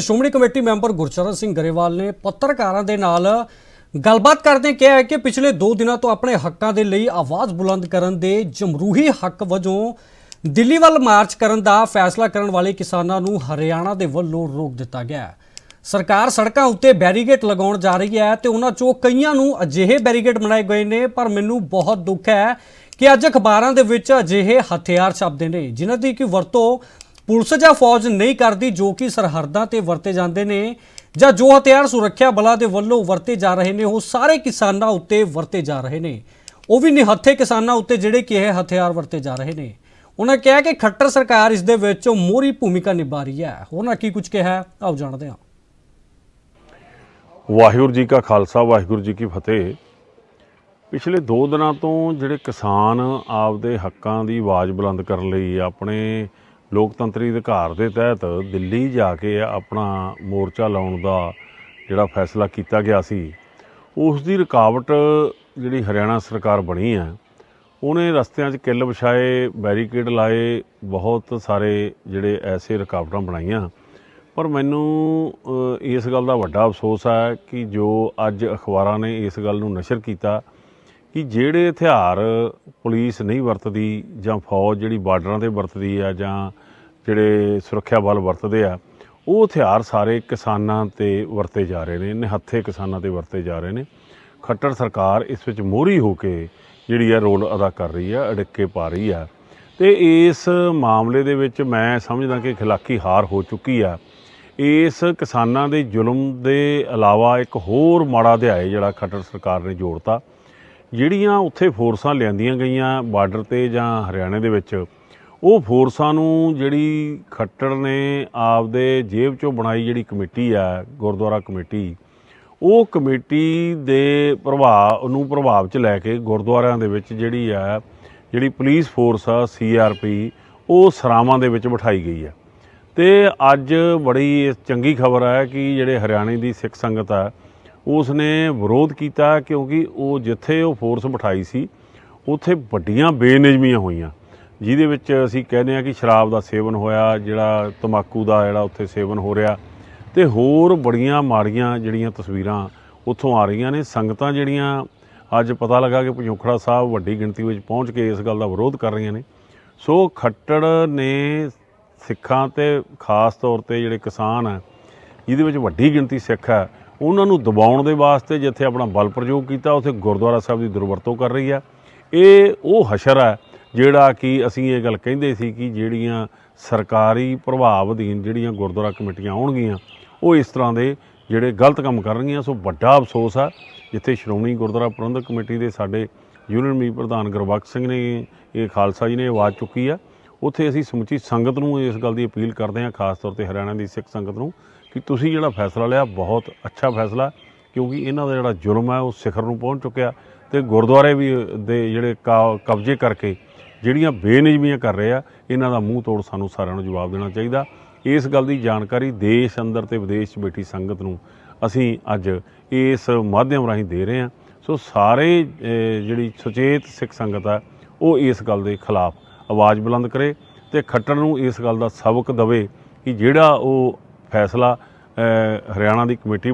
Shiromani committee member Gurcharan Singh Grewal ਨੇ ਪੱਤਰਕਾਰਾਂ ਦੇ ਨਾਲ ਗੱਲਬਾਤ ਕਰਦੇ ਕਿਹਾ ਹੈ ਕਿ ਪਿਛਲੇ 2 ਦਿਨਾਂ ਤੋਂ ਆਪਣੇ ਹੱਕਾਂ ਦੇ ਲਈ ਆਵਾਜ਼ ਬੁਲੰਦ ਕਰਨ ਦੇ ਜਮਹੂਰੀ ਹੱਕ ਵਜੋਂ ਦਿੱਲੀ ਵੱਲ ਮਾਰਚ ਕਰਨ ਦਾ ਫੈਸਲਾ ਕਰਨ ਵਾਲੇ ਕਿਸਾਨਾਂ ਨੂੰ ਹਰਿਆਣਾ ਦੇ ਵੱਲੋਂ ਰੋਕ ਦਿੱਤਾ ਗਿਆ ਹੈ। ਸਰਕਾਰ ਸੜਕਾਂ ਉੱਤੇ ਬੈਰੀਗੇਟ ਲਗਾਉਣ ਜਾ ਰਹੀ ਹੈ ਤੇ ਉਹਨਾਂ ਚੋਂ ਕਈਆਂ ਨੂੰ ਅਜਿਹੇ ਬੈਰੀਗੇਟ ਬਣਾਏ ਗਏ ਨੇ, ਪਰ ਮੈਨੂੰ ਬਹੁਤ ਦੁੱਖ ਹੈ ਕਿ ਅੱਜ ਅਖਬਾਰਾਂ ਦੇ ਵਿੱਚ ਅਜਿਹੇ ਹਥਿਆਰ ਛਪਦੇ ਨੇ, ਜਿਨ੍ਹਾਂ ਦੀ ਕਿ ਵਰਤੋਂ ਪੁਲਿਸ ਜਾਂ ਫੌਜ ਨਹੀਂ ਕਰਦੀ ਜੋ ਕਿ ਸਰਹੱਦਾਂ ਤੇ ਵਰਤੇ ਜਾਂਦੇ ਨੇ ਜਾਂ ਜੋ ਹਥਿਆਰ ਸੁਰੱਖਿਆ ਬਲਾਂ ਦੇ ਵੱਲੋਂ ਵਰਤੇ ਜਾ ਰਹੇ ਨੇ, ਉਹ ਸਾਰੇ ਕਿਸਾਨਾਂ ਉੱਤੇ ਵਰਤੇ ਜਾ ਰਹੇ ਨੇ। ਉਹ ਵੀ ਨਿਹੱਥੇ ਕਿਸਾਨਾਂ ਉੱਤੇ ਜਿਹੜੇ ਕਿ ਇਹ ਹਥਿਆਰ ਵਰਤੇ ਜਾ ਰਹੇ ਨੇ। ਉਹਨਾਂ ਕਿਹਾ ਕਿ ਖੱਟਰ ਸਰਕਾਰ ਇਸ ਦੇ ਵਿੱਚ ਮੋਹਰੀ ਭੂਮਿਕਾ ਨਿਭਾ ਰਹੀ ਹੈ। ਉਹਨਾਂ ਕੀ ਕੁਝ ਕਿਹਾ ਆਓ ਜਾਣਦੇ ਹਾਂ। ਵਾਹਿਗੁਰੂ ਜੀ ਕਾ ਖਾਲਸਾ, ਵਾਹਿਗੁਰੂ ਜੀ ਕੀ ਫਤਿਹ। ਪਿਛਲੇ 2 ਦਿਨਾਂ ਤੋਂ ਜਿਹੜੇ ਕਿਸਾਨ ਆਪਦੇ ਹੱਕਾਂ ਦੀ ਆਵਾਜ਼ ਬੁਲੰਦ ਕਰਨ ਲਈ ਆਪਣੇ ਲੋਕਤੰਤਰੀ ਅਧਿਕਾਰ ਦੇ ਤਹਿਤ ਦਿੱਲੀ ਜਾ ਕੇ ਆਪਣਾ ਮੋਰਚਾ ਲਾਉਣ ਦਾ ਜਿਹੜਾ ਫੈਸਲਾ ਕੀਤਾ ਗਿਆ ਸੀ, ਉਸ ਦੀ ਰੁਕਾਵਟ ਜਿਹੜੀ ਹਰਿਆਣਾ ਸਰਕਾਰ ਬਣੀ ਹੈ, ਉਹਨੇ ਰਸਤਿਆਂ 'ਚ ਕਿੱਲ ਵਿਛਾਏ, ਬੈਰੀਕੇਡ ਲਾਏ, ਬਹੁਤ ਸਾਰੇ ਜਿਹੜੇ ਐਸੇ ਰੁਕਾਵਟਾਂ ਬਣਾਈਆਂ। ਪਰ ਮੈਨੂੰ ਇਸ ਗੱਲ ਦਾ ਵੱਡਾ ਅਫਸੋਸ ਹੈ ਕਿ ਜੋ ਅੱਜ ਅਖਬਾਰਾਂ ਨੇ ਇਸ ਗੱਲ ਨੂੰ ਨਸ਼ਰ ਕੀਤਾ ਕਿ ਜਿਹੜੇ ਹਥਿਆਰ ਪੁਲਿਸ ਨਹੀਂ ਵਰਤਦੀ ਜਾਂ ਫੌਜ ਜਿਹੜੀ ਬਾਰਡਰਾਂ ਤੇ ਵਰਤਦੀ ਆ ਜਾਂ ਜਿਹੜੇ ਸੁਰੱਖਿਆ ਬਲ ਵਰਤਦੇ ਆ, ਉਹ ਹਥਿਆਰ ਸਾਰੇ ਕਿਸਾਨਾਂ ਤੇ ਵਰਤੇ ਜਾ ਰਹੇ ਨੇ ਨਿਹੱਥੇ ਕਿਸਾਨਾਂ ਤੇ ਵਰਤੇ ਜਾ ਰਹੇ ਨੇ। ਖੱਟਰ ਸਰਕਾਰ ਇਸ ਵਿੱਚ ਮੋਹਰੀ ਹੋ ਕੇ ਜਿਹੜੀ ਆ ਰੋਲ ਅਦਾ ਕਰ ਰਹੀ ਆ, ਅੜਿੱਕੇ ਪਾ ਰਹੀ ਆ। ਤੇ ਇਸ ਮਾਮਲੇ ਦੇ ਵਿੱਚ ਮੈਂ ਸਮਝਦਾ ਕਿ ਖਿਲਾਕੀ ਹਾਰ ਹੋ ਚੁੱਕੀ ਆ। ਇਸ ਕਿਸਾਨਾਂ ਦੇ ਜ਼ੁਲਮ ਦੇ ਇਲਾਵਾ ਇੱਕ ਹੋਰ ਮਾੜਾ ਅਧਿਆਇ ਜਿਹੜਾ ਖੱਟਰ ਸਰਕਾਰ ਨੇ ਜੋੜਤਾ ਜਿਹੜੀਆਂ ਉੱਥੇ ਫੋਰਸਾਂ ਲਿਆਂਦੀਆਂ ਗਈਆਂ ਬਾਰਡਰ ਤੇ ਜਾਂ ਹਰਿਆਣੇ ਦੇ ਵਿੱਚ, ਉਹ ਫੋਰਸਾਂ ਨੂੰ ਜਿਹੜੀ ਖੱਟੜ ਨੇ ਆਪਦੇ ਜੇਬ ਚੋਂ ਬਣਾਈ ਜਿਹੜੀ ਕਮੇਟੀ ਆ, ਗੁਰਦੁਆਰਾ ਕਮੇਟੀ, ਉਹ ਕਮੇਟੀ ਦੇ ਪ੍ਰਭਾਵ, ਨੂੰ ਪ੍ਰਭਾਵ ਚ ਲੈ ਕੇ ਗੁਰਦੁਆਰਿਆਂ ਦੇ ਵਿੱਚ ਜਿਹੜੀ ਆ, ਜਿਹੜੀ ਪੁਲਿਸ ਫੋਰਸ ਆ ਸੀਆਰਪੀ ਉਹ ਸਰਾਵਾਂ ਦੇ ਵਿੱਚ ਬਿਠਾਈ ਗਈ ਹੈ ਤੇ ਅੱਜ ਬੜੀ ਚੰਗੀ ਖਬਰ ਹੈ ਕਿ ਜਿਹੜੇ ਹਰਿਆਣੇ ਦੀ ਸਿੱਖ ਸੰਗਤ ਹੈ ਉਸ ਨੇ ਵਿਰੋਧ ਕੀਤਾ ਕਿਉਂਕਿ ਉਹ ਜਿੱਥੇ ਉਹ ਫੋਰਸ ਬਿਠਾਈ ਸੀ, ਉੱਥੇ ਵੱਡੀਆਂ ਬੇਨਿਯਮੀਆਂ ਹੋਈਆਂ। ਜਿਹਦੇ ਵਿੱਚ ਅਸੀਂ ਕਹਿੰਦੇ ਆ ਕਿ ਸ਼ਰਾਬ ਦਾ ਸੇਵਨ ਹੋਇਆ, ਜਿਹੜਾ ਤਮਾਕੂ ਦਾ ਜਿਹੜਾ ਉੱਥੇ ਸੇਵਨ ਹੋ ਰਿਹਾ ਤੇ ਹੋਰ ਬੜੀਆਂ ਮਾੜੀਆਂ ਜਿਹੜੀਆਂ ਤਸਵੀਰਾਂ ਉੱਥੋਂ ਆ ਰਹੀਆਂ ਨੇ। ਸੰਗਤਾਂ ਜਿਹੜੀਆਂ ਅੱਜ ਪਤਾ ਲੱਗਾ ਕਿ ਪੰਜੋਖੜਾ ਸਾਹਿਬ ਵੱਡੀ ਗਿਣਤੀ ਵਿੱਚ ਪਹੁੰਚ ਕੇ ਇਸ ਗੱਲ ਦਾ ਵਿਰੋਧ ਕਰ ਰਹੀਆਂ ਨੇ। ਸੋ ਖੱਟੜ ਨੇ ਸਿੱਖਾਂ ਤੇ ਖਾਸ ਤੌਰ ਤੇ ਜਿਹੜੇ ਕਿਸਾਨ ਆ, ਜਿਹਦੇ ਵਿੱਚ ਵੱਡੀ ਗਿਣਤੀ ਸਿੱਖ ਹੈ ਉਹਨਾਂ ਨੂੰ ਦਬਾਉਣ ਦੇ ਵਾਸਤੇ ਜਿੱਥੇ ਆਪਣਾ ਬਲ ਪ੍ਰਯੋਗ ਕੀਤਾ, ਉੱਥੇ ਗੁਰਦੁਆਰਾ ਸਾਹਿਬ ਦੀ ਦੁਰਵਰਤੋਂ ਕਰ ਰਹੀ ਆ। ਇਹ ਉਹ ਹਸ਼ਰ ਹੈ ਜਿਹੜਾ ਕਿ ਅਸੀਂ ਇਹ ਗੱਲ ਕਹਿੰਦੇ ਸੀ ਕਿ ਜਿਹੜੀਆਂ ਸਰਕਾਰੀ ਪ੍ਰਭਾਵ ਅਧੀਨ ਜਿਹੜੀਆਂ ਗੁਰਦੁਆਰਾ ਕਮੇਟੀਆਂ ਆਉਣਗੀਆਂ, ਉਹ ਇਸ ਤਰ੍ਹਾਂ ਦੇ ਜਿਹੜੇ ਗਲਤ ਕੰਮ ਕਰਨਗੀਆਂ ਸੋ ਵੱਡਾ ਅਫਸੋਸ ਆ। ਜਿੱਥੇ ਸ਼੍ਰੋਮਣੀ ਗੁਰਦੁਆਰਾ ਪ੍ਰਬੰਧਕ ਕਮੇਟੀ ਦੇ ਸਾਡੇ ਯੂਨੀਅਨ ਮੀਤ ਪ੍ਰਧਾਨ ਗੁਰਬਖਸ਼ ਸਿੰਘ ਨੇ ਇਹ ਖਾਲਸਾ ਜੀ ਨੇ ਆਵਾਜ਼ ਚੁੱਕੀ ਆ। ਉੱਥੇ ਅਸੀਂ ਸਮੁੱਚੀ ਸੰਗਤ ਨੂੰ ਇਸ ਗੱਲ ਦੀ ਅਪੀਲ ਕਰਦੇ ਹਾਂ, ਖਾਸ ਤੌਰ ਤੇ ਹਰਿਆਣਾ ਦੀ ਸਿੱਖ ਸੰਗਤ ਨੂੰ ਕਿ ਤੁਸੀਂ ਜਿਹੜਾ ਫੈਸਲਾ ਲਿਆ, ਬਹੁਤ ਅੱਛਾ ਫੈਸਲਾ, ਕਿਉਂਕਿ ਇਹਨਾਂ ਦਾ ਜਿਹੜਾ ਜ਼ੁਲਮ ਹੈ, ਉਹ ਸਿਖਰ ਨੂੰ ਪਹੁੰਚ ਚੁੱਕਿਆ ਤੇ ਗੁਰਦੁਆਰੇ ਵੀ ਦੇ ਜਿਹੜੇ ਕਾ- ਕਬਜ਼ੇ ਕਰਕੇ ਜਿਹੜੀਆਂ ਬੇਨਿਜ਼ਮੀਆਂ ਕਰ ਰਹੇ ਆ, ਇਹਨਾਂ ਦਾ ਮੂੰਹ ਤੋੜ ਸਾਨੂੰ ਸਾਰਿਆਂ ਨੂੰ ਜਵਾਬ ਦੇਣਾ ਚਾਹੀਦਾ। ਇਸ ਗੱਲ ਦੀ ਜਾਣਕਾਰੀ ਦੇਸ਼ ਅੰਦਰ ਤੇ ਵਿਦੇਸ਼ 'ਚ ਬੈਠੀ ਸੰਗਤ ਨੂੰ ਅਸੀਂ ਅੱਜ ਇਸ ਮਾਧਿਅਮ ਰਾਹੀਂ ਦੇ ਰਹੇ ਹਾਂ। ਸੋ ਸਾਰੇ ਜਿਹੜੀ ਸੁਚੇਤ ਸਿੱਖ ਸੰਗਤ ਆ, ਉਹ ਇਸ ਗੱਲ ਦੇ ਖਿਲਾਫ ਆਵਾਜ਼ ਬੁਲੰਦ ਕਰੇ ਤੇ ਖੱਟਰ ਨੂੰ ਇਸ ਗੱਲ ਦਾ ਸਬਕ ਦਵੇ ਕਿ ਜਿਹੜਾ ਉਹ ਫੈਸਲਾ ਹਰਿਆਣਾ ਦੀ ਕਮੇਟੀ